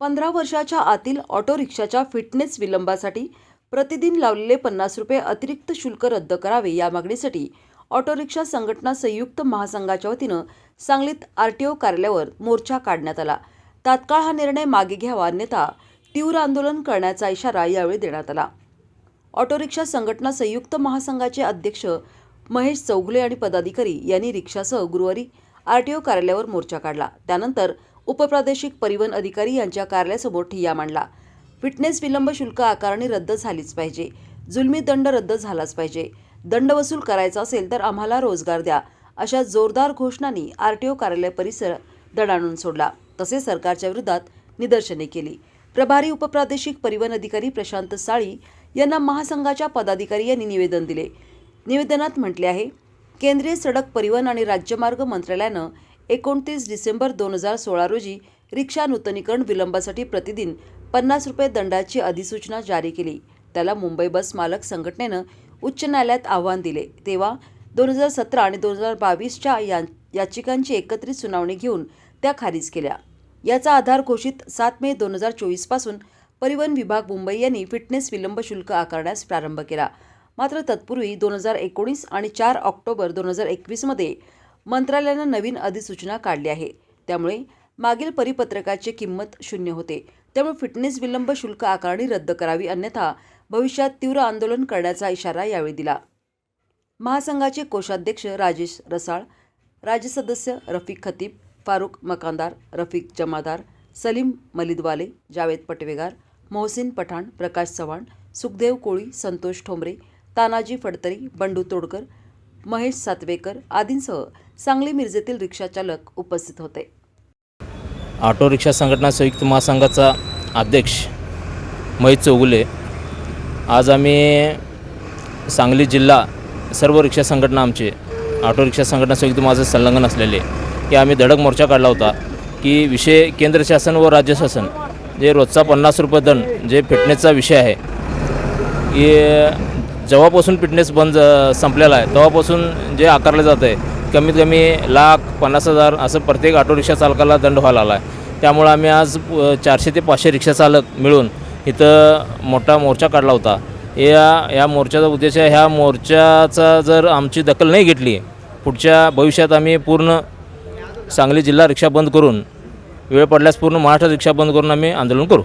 पंधरा वर्षाच्या आतील ऑटो रिक्षाच्या फिटनेस विलंबासाठी प्रतिदिन लावलेले पन्नास रुपये अतिरिक्त शुल्क रद्द करावे या मागणीसाठी ऑटो रिक्षा संघटना संयुक्त महासंघाच्या वतीनं सांगलीत आर टी ओ कार्यालयावर मोर्चा काढण्यात आला. तात्काळ हा निर्णय मागे घ्यावा अन्यथा तीव्र आंदोलन करण्याचा इशारा यावेळी देण्यात आला. ऑटो रिक्षा संघटना संयुक्त महासंघाचे अध्यक्ष महेश चौगुले आणि पदाधिकारी यांनी रिक्षासह गुरुवारी आर टी ओ कार्यालयावर मोर्चा काढला. त्यानंतर उपप्रादेशिक परिवहन अधिकारी यांच्या कार्यालयासमोर ठिय्या मांडला. फिटनेस विलंब शुल्क आकारणी रद्द झालीच पाहिजे. जुलमी दंड रद्द झालाच पाहिजे. दंड वसूल करायचा असेल तर आम्हाला रोजगार द्या अशा जोरदार घोषणांनी आरटीओ कार्यालय परिसर दडाणून सोडला. तसेच सरकारच्या विरोधात निदर्शने केली. प्रभारी उपप्रादेशिक परिवहन अधिकारी प्रशांत साळी यांना महासंघाच्या पदाधिकारी यांनी निवेदन दिले. निवेदनात म्हटले आहे केंद्रीय सडक परिवहन आणि राज्यमार्ग मंत्रालयानं एकोणतीस डिसेंबर दोन हजार सोळा रोजी रिक्षा नूतनीकरण विलंबासाठी प्रतिदिन पन्नास रुपये दंडाची अधिसूचना जारी केली. त्याला मुंबई बस मालक संघटनेनं उच्च न्यायालयात आव्हान दिले. तेव्हा दोन हजार सतरा आणि दोन हजार बावीसच्या या याचिकांची एकत्रित सुनावणी घेऊन त्या खारिज केल्या. याचा आधार घोषित सात मे दोन हजार चोवीसपासून परिवहन विभाग मुंबई यांनी फिटनेस विलंब शुल्क आकारण्यास प्रारंभ केला. मात्र तत्पूर्वी दोन हजार एकोणीस आणि चार ऑक्टोबर दोन हजार एकवीसमध्ये मंत्रालयानं नवीन अधिसूचना काढली आहे. त्यामुळे मागील परिपत्रकाची किंमत शून्य होते. त्यामुळे फिटनेस विलंब शुल्क आकारणी रद्द करावी अन्यथा भविष्यात तीव्र आंदोलन करण्याचा इशारा यावेळी दिला. महासंघाचे कोषाध्यक्ष राजेश रसाळ राज्य सदस्य रफिक खतीब फारुख मकानदार रफिक जमादार सलीम मलिदवाले जावेद पटवेगार मोहसिन पठाण प्रकाश चव्हाण सुखदेव कोळी संतोष ठोंबरे तानाजी फडतरी बंडू तोडकर महेश सातवेकर आदींसह सांगली मिरजेतील रिक्षाचालक उपस्थित होते. ऑटो रिक्षा संघटना संयुक्त महासंघाचा अध्यक्ष महेश चौगुले. आज आम्ही सांगली जिल्हा सर्व रिक्षा संघटना आमचे ऑटो रिक्षा संघटना संयुक्त माझं संलग्न असलेले की आम्ही धडक मोर्चा काढला होता की विषय केंद्र शासन व राज्य शासन जे रोजचा पन्नास रुपये दंड जे फिटनेसचा विषय आहे की जेव्हापासून फिटनेस बंद संपलेला आहे तेव्हापासून जे आकारलं जात आहे कमीत कमी लाख पन्नास हजार असं प्रत्येक ऑटो रिक्षा चालकाला दंड व्हायला आला आहे त्यामुळं आम्ही आज चारशे ते पाचशे रिक्षा चालक मिळून इथं मोठा मोर्चा काढला होता. या या मोर्चाचा उद्देश आहे ह्या मोर्चाचा जर आमची दखल नाही घेतली पुढच्या भविष्यात आम्ही पूर्ण सांगली जिल्हा रिक्षा बंद करून वेळ पडल्यास पूर्ण महाराष्ट्र रिक्षा बंद करून आम्ही आंदोलन करू.